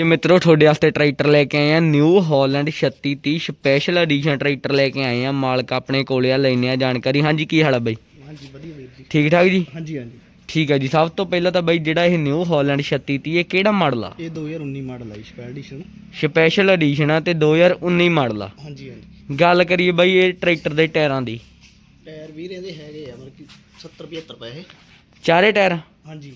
ਅੱਜ ਮਿੱਤਰੋ ਤੁਹਾਡੇ ਵਾਸਤੇ ਟਰੈਕਟਰ ਲੈ ਕੇ ਆਏ ਆ New Holland 3630 special edition tractor ਲੈ ਕੇ ਆਏ ਆ। ਮਾਲਕ ਆਪਣੇ ਕੋਲੇ ਆ ਲੈਨੇ ਆ ਜਾਣਕਾਰੀ। ਹਾਂਜੀ ਕੀ ਹਾਲ ਆ ਬਾਈ? ਹਾਂਜੀ ਵਧੀਆ ਵੀਰ ਜੀ। ਠੀਕ ਠਾਕ ਜੀ? ਹਾਂਜੀ ਹਾਂਜੀ। ਠੀਕ ਹੈ ਜੀ। ਸਭ ਤੋਂ ਪਹਿਲਾਂ ਤਾਂ ਬਾਈ ਜਿਹੜਾ ਇਹ ਨਿਊ ਹਾਲੈਂਡ 3630 ਇਹ ਕਿਹੜਾ ਮਾਡਲ ਆ? ਇਹ 2019 ਮਾਡਲ ਆਈ ਸਪੈਸ਼ਲ ਐਡੀਸ਼ਨ ਸਪੈਸ਼ਲ ਐਡੀਸ਼ਨ ਆ ਤੇ 2019 ਮਾਡਲ ਆ। ਹਾਂਜੀ ਹਾਂਜੀ। ਗੱਲ ਕਰੀਏ ਬਾਈ ਇਹ ਟਰੈਕਟਰ ਦੇ ਟਾਇਰਾਂ ਦੀ। ਟਾਇਰ ਵੀਰ ਇਹਦੇ ਹੈਗੇ ਆ ਮਤਲਬ ਕਿ 70 75 ਪੈਸੇ ਚਾਰੇ ਟਾਇਰ? ਹਾਂਜੀ।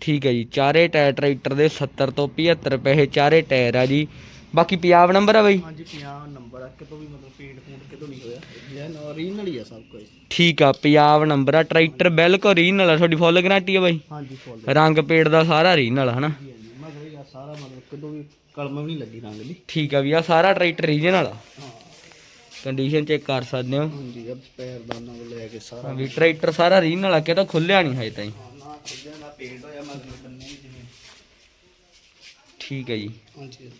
ਠੀਕ ਹੈ ਜੀ ਚਾਰੇ ਟਾਇਰ ਟਰੈਕਟਰ ਦੇ 70 ਤੋਂ 75 ਰੁਪਏ ਚਾਰੇ ਟਾਇਰ ਆ ਜੀ। ਬਾਕੀ ਪੰਜਾਬ ਨੰਬਰ ਆ ਬਾਈ? ਹਾਂਜੀ 50 ਨੰਬਰ ਆ ਕਿਤੋਂ ਵੀ ਮਤਲਬ ਪੇਂਟ ਪੂੰਟ ਕਿਤੋਂ ਨਹੀਂ ਹੋਇਆ। ਜੈਨ ਓਰੀਜਨਲ ਹੀ ਆ ਸਭ ਕੁਝ ਠੀਕ ਆ ਪੰਜਾਬ ਨੰਬਰ ਆ ਟਰੈਕਟਰ ਬਿਲਕੁਲ ਰੀਨਲ ਆ ਤੁਹਾਡੀ ਫੁੱਲ ਗਾਰੰਟੀ ਆ ਬਾਈ? ਹਾਂਜੀ ਫੁੱਲ ਰੰਗ ਪੇੜ ਦਾ ਸਾਰਾ ਹਨਾ? ਇਹ ਆ ਸਾਰਾ ਮਤਲਬ ਕਿਤੋਂ ਵੀ ਕਲਮ ਵੀ ਨਹੀਂ ਲੱਗੀ ਰੰਗ ਦੀ। ਠੀਕ ਆ ਵੀ ਆ ਸਾਰਾ ਟਰੈਕਟਰ ਰੀਜਨਲ ਆ। ਕੰਡੀਸ਼ਨ ਚੈੱਕ ਕਰ ਸਕਦੇ ਹੋ। ਹਾਂਜੀ ਆ ਪੈਰ ਦਾਨਾ ਲੈ ਕੇ ਸਾਰਾ ਵੀ ਟਰੈਕਟਰ ਸਾਰਾ ਰੀਨਲ ਆ ਕਿ ਤਾਂ ਖੁੱਲਿਆ ਨਹੀਂ ਹਜੇ ਤਾਈਂ। ਹਾਂ, ਨਾ ਖੁੱਲਿਆ ਨਾ ਪੇਂਟ ਹੋਇਆ ਮਤਲਬ ਬੰਨੇ ਵੀ ਜਿਵੇਂ। ਠੀਕ ਹੈ ਜੀ। ਹਾਂਜੀ।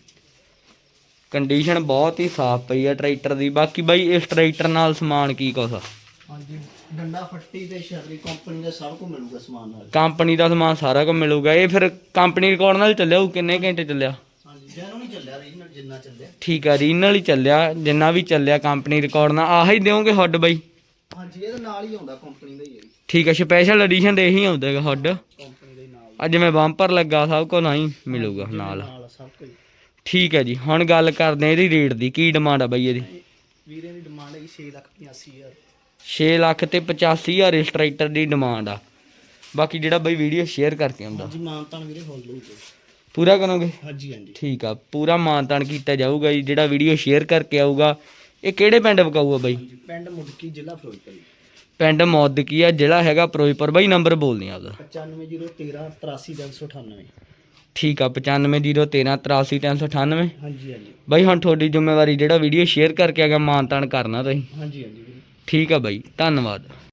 ਕੰਡੀਸ਼ਨ ਬਹੁਤ ਹੀ ਸਾਫ਼ ਪਈ ਆ ਟਰੈਕਟਰ ਦੀ। ਬਾਕੀ ਬਾਈ ਇਸ ਟਰੈਕਟਰ ਨਾਲ ਸਮਾਨ ਕੀ ਕੁਛ ਹਾਂਜੀ ਡੰਡਾ ਫੱਟੀ ਤੇ ਸ਼ਰਰੀ ਕੰਪਨੀ ਦਾ ਸਭ ਕੁਝ ਮਿਲੂਗਾ ਸਮਾਨ ਨਾਲ। ਕੰਪਨੀ ਦਾ ਸਮਾਨ ਸਾਰਾ ਕੁਝ ਮਿਲੂਗਾ। ਇਹ ਫਿਰ ਕੰਪਨੀ ਰਿਕਾਰਡ ਨਾਲ ਚੱਲਿਆ ਕਿੰਨੇ ਘੰਟੇ ਚੱਲਿਆ? ਹਾਂਜੀ ਜੈਨੋ ਨਹੀਂ ਚੱਲਿਆ ਰੀਜਨਲ ਜਿੰਨਾ ਚੱਲਿਆ। ਠੀਕ ਆ ਰੀਨਲ ਹੀ ਚੱਲਿਆ ਜਿੰਨਾ ਵੀ ਚੱਲਿਆ ਕੰਪਨੀ ਰਿਕਾਰਡ ਨਾਲ। ਆਹ ਹੀ ਦਿਓਗੇ ਹੱਡ ਬਾਈ? ਹਾਂਜੀ ਇਹਦੇ ਨਾਲ ਹੀ ਆਉਂਦਾ ਕੰਪਨੀ ਦਾ ਹੀ ਹੈ ਠੀਕ ਆ ਸਪੈਸ਼ਲ ਐਡੀਸ਼ਨ ਦੇ ਇਹੀ ਆਉਂਦਾ ਹੈਗਾ ਹੱਡ। ਕੰਪਨੀ ਦਾ ਹੀ ਨਾਲ ਅੱਜ ਜਿਵੇਂ ਬੰਪਰ ਲੱਗਾ ਸਭ ਕੁਝ ਨਹੀਂ ਮਿਲੂਗਾ ਨਾਲ। ਨਾਲ ਸਭ ਕੁਝ ਠੀਕ ਹੈ ਜੀ ਹੁਣ ਗੱਲ ਕਰਦੇ ਆ ਇਹਦੀ ਰੇਟ ਦੀ ਕੀ ਡਿਮਾਂਡ ਆ ਬਾਈ ਇਹਦੀ? ਵੀਰੇ ਦੀ ਡਿਮਾਂਡ ਹੈਗੀ 6 ਲੱਖ 85 ਹਜ਼ਾਰ। 6 ਲੱਖ ਤੇ 85000 ਇਸ ਟਰੈਕਟਰ ਦੀ ਡਿਮਾਂਡ ਆ। ਬਾਕੀ ਜਿਹੜਾ ਬਾਈ ਵੀਡੀਓ ਸ਼ੇਅਰ ਕਰਕੇ ਆਉਂਦਾ। ਹਾਂਜੀ ਮਾਨਤਾਨ ਵੀਰੇ ਫੁੱਲ ਲਊਗੇ। ਪੂਰਾ ਕਰੋਗੇ? ਹਾਂਜੀ ਹਾਂਜੀ। ਠੀਕ ਆ ਪੂਰਾ ਮਾਨਤਾਨ ਕੀਤਾ ਜਾਊਗਾ ਜੀ ਜਿਹੜਾ ਵੀਡੀਓ ਸ਼ੇਅਰ ਕਰਕੇ ਆਊਗਾ। ਇਹ ਕਿਹੜੇ ਪਿੰਡ ਵਿਕਾਊ ਆ ਬਾਈ ਪਿੰਡ ਮੁੜਕੀ ਜ਼ਿਲ੍ਹਾ ਫਿਰੋਜ਼ਪੁਰ। ਜੀ। ਪਿੰਡ ਮੌਦਕੀ ਆ ਜ਼ਿਲ੍ਹਾ ਹੈਗਾ ਫਿਰੋਜ਼ਪੁਰ ਬਾਈ ਨੰਬਰ ਬੋਲਦੇ ਆ ਉਹਦਾ। 95013 83398 ਠੀਕ ਆ 950113 83398 ਹਾਂਜੀ ਹਾਂਜੀ। ਬਾਈ ਹੁਣ ਤੁਹਾਡੀ ਜ਼ਿੰਮੇਵਾਰੀ ਜਿਹੜਾ ਵੀਡੀਓ ਸ਼ੇਅਰ ਕਰਕੇ ਆਗਾ ਮਾਨਤਾਨ ਕਰਨਾ ਤੁਸੀਂ। ਹਾਂਜੀ ਹਾਂਜੀ ਠੀਕ ਆ ਬਾਈ ਧੰਨਵਾਦ।